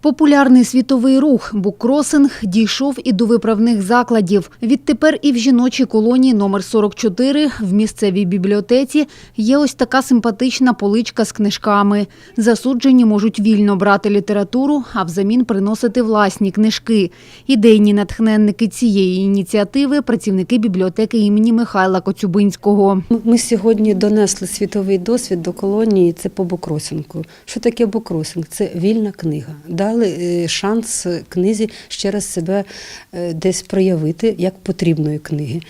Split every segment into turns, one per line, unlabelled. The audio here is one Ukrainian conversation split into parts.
Популярний світовий рух буккросинг дійшов і до виправних закладів. Відтепер і в жіночій колонії номер 44 в місцевій бібліотеці є ось така симпатична поличка з книжками. Засуджені можуть вільно брати літературу, а взамін приносити власні книжки. Ідейні натхненники цієї ініціативи – працівники бібліотеки імені Михайла Коцюбинського.
Ми сьогодні донесли світовий досвід до колонії. Це по букросингу. Що таке букросинг? Це вільна книга. Дали е, шанс книзі ще раз себе е, десь проявити як потрібної книги.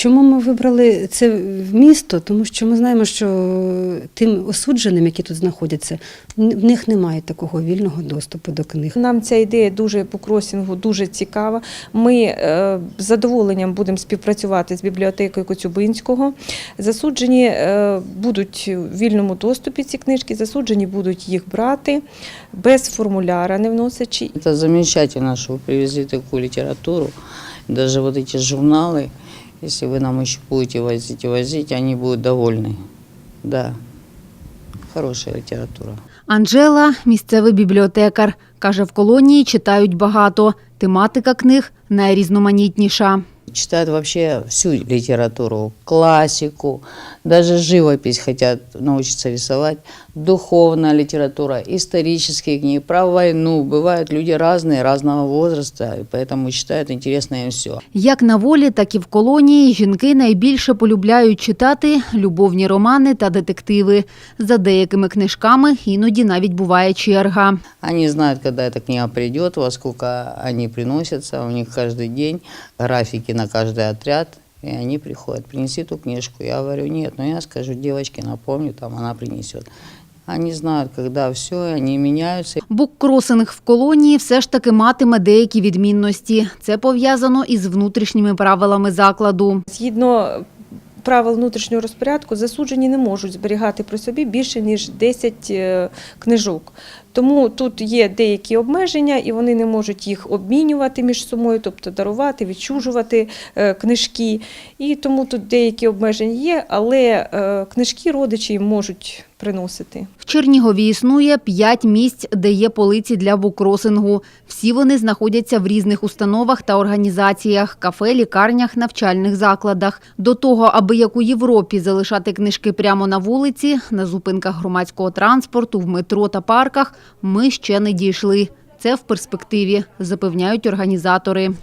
Чому ми вибрали це в місто? Тому що ми знаємо, що тим осудженим, які тут знаходяться, в них немає такого вільного доступу до книг.
Нам ця ідея дуже по кросінгу дуже цікава. Ми е, з задоволенням будемо співпрацювати з бібліотекою Коцюбинського. Засуджені е, будуть в вільному доступі ці книжки, засуджені будуть їх брати без формуляра, не вносячи.
Это замечательно, что вы привезли такую литературу. Даже вот эти журналы, если вы нам еще будете возить и возить, они будут довольны. Да, хорошая литература.
Анжела – місцевий бібліотекар. Каже, в колонії читають багато. Тематика книг найрізноманітніша
Читают вообще всю литературу, классику, даже живопись хотят научиться рисовать, духовная литература, исторические книги, про войну. Бывают люди разные, разного возраста, и поэтому читают интересно им все.
Як на волі, так і в колонії жінки найбільше полюбляють читати любовні романи та детективи. За деякими книжками іноді навіть буває черга.
Они знают, когда эта книга придет, во сколько они приносятся, у них каждый день графики на каждый отряд, и они приходят, принеси ту книжку. Я говорю, нет, но я скажу девочке, напомню, там она принесет. Они знают, когда все, они меняются.
Буккросинг в колонії все ж таки матиме деякі відмінності. Це пов'язано із внутрішніми правилами закладу.
Згідно правил внутрішнього розпорядку, засуджені не можуть зберігати при собі більше ніж 10 е, книжок. Тому тут є деякі обмеження, і вони не можуть їх обмінювати між собою, тобто дарувати, відчужувати е, книжки. І тому тут деякі обмеження є, але е, книжки родичі можуть приносити.
В Чернігові існує п'ять місць, де є полиці для буккросингу. Всі вони знаходяться в різних установах та організаціях – кафе, лікарнях, навчальних закладах. До того, аби як у Європі залишати книжки прямо на вулиці, на зупинках громадського транспорту, в метро та парках, ми ще не дійшли. Це в перспективі, запевняють організатори.